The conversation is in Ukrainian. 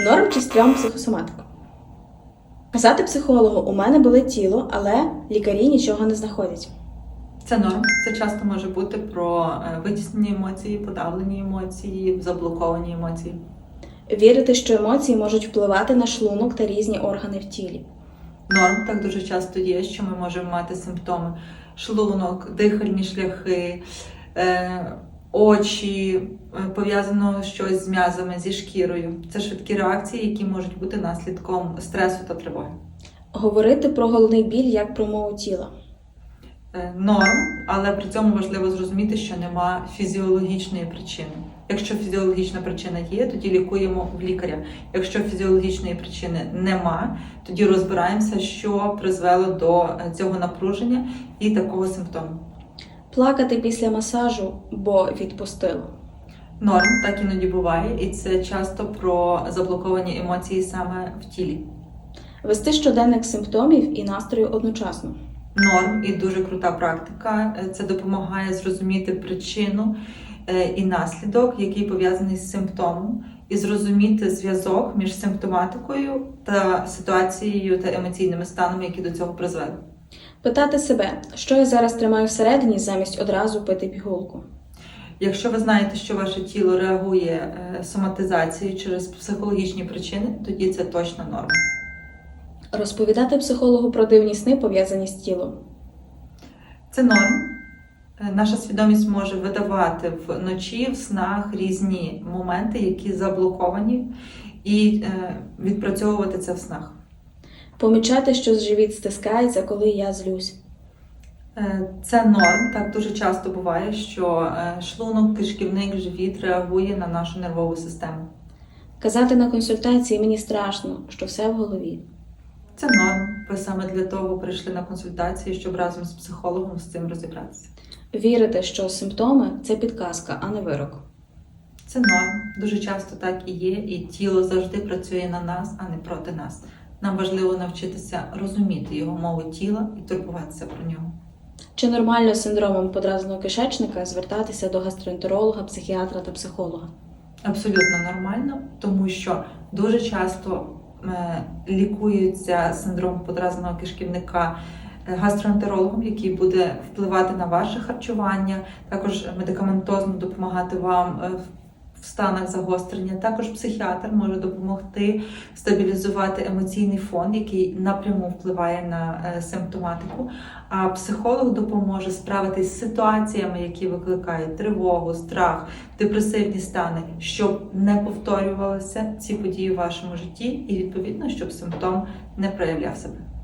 Норм чи стрьом психосоматика? Казати психологу, у мене болить тіло, але лікарі нічого не знаходять. Це норм. Це часто може бути про е, витіснені емоції, подавлені емоції, заблоковані емоції. Вірити, що емоції можуть впливати на шлунок та різні органи в тілі. Норм так дуже часто є, що ми можемо мати симптоми шлунок, дихальні шляхи, е, очі, е, пов'язано щось з м'язами, зі шкірою. Це швидкі реакції, які можуть бути наслідком стресу та тривоги. Говорити про головний біль як про мову тіла. Е, Норм, але при цьому важливо зрозуміти, що нема фізіологічної причини. Якщо фізіологічна причина є, тоді лікуємо в лікаря. Якщо фізіологічної причини нема, тоді розбираємося, що призвело до е, цього напруження і такого симптому. Плакати після масажу, бо відпустило. Норм так іноді буває, і це часто про заблоковані емоції саме в тілі. Вести щоденник симптомів і настрою одночасно. Норм і дуже крута практика. Е, Це допомагає зрозуміти причину е, і наслідок, який пов'язаний з симптомом, і зрозуміти зв'язок між симптоматикою та ситуацією та емоційними станами, які до цього призвели. Питати себе, що я зараз тримаю всередині, замість одразу пити пігулку. Якщо ви знаєте, що ваше тіло реагує е, соматизацією через психологічні причини, тоді це точно норма. Розповідати психологу про дивні сни, пов'язані з тілом. Це норм. Е, Наша свідомість може видавати вночі в снах різні моменти, які заблоковані, і е, відпрацьовувати це в снах. Помічати, що живіт стискається, коли я злюсь. Е, Це норм. Так дуже часто буває, що е, шлунок, кишківник, живіт реагує на нашу нервову систему. Казати на консультації мені страшно, що все в голові. Це норм. Ви саме для того прийшли на консультації, щоб разом з психологом з цим розібратися. Вірити, що симптоми це підказка, а не вирок. Це норм. Дуже часто так і є, і тіло завжди працює на нас, а не проти нас. Нам важливо навчитися розуміти його мову тіла і турбуватися про нього. Чи нормально з синдромом подразненого кишечника звертатися до гастроентеролога, психіатра та психолога? Абсолютно нормально, тому що дуже часто е, лікується синдром подразненого кишківника е, гастроентерологом, який буде впливати на ваше харчування, також медикаментозно допомагати вам е, в станах загострення. Також психіатр може допомогти стабілізувати емоційний фон, який напряму впливає на е, симптоматику. А психолог допоможе справитись з ситуаціями, які викликають тривогу, страх, депресивні стани, щоб не повторювалися ці події в вашому житті, і відповідно, щоб симптом не проявляв себе.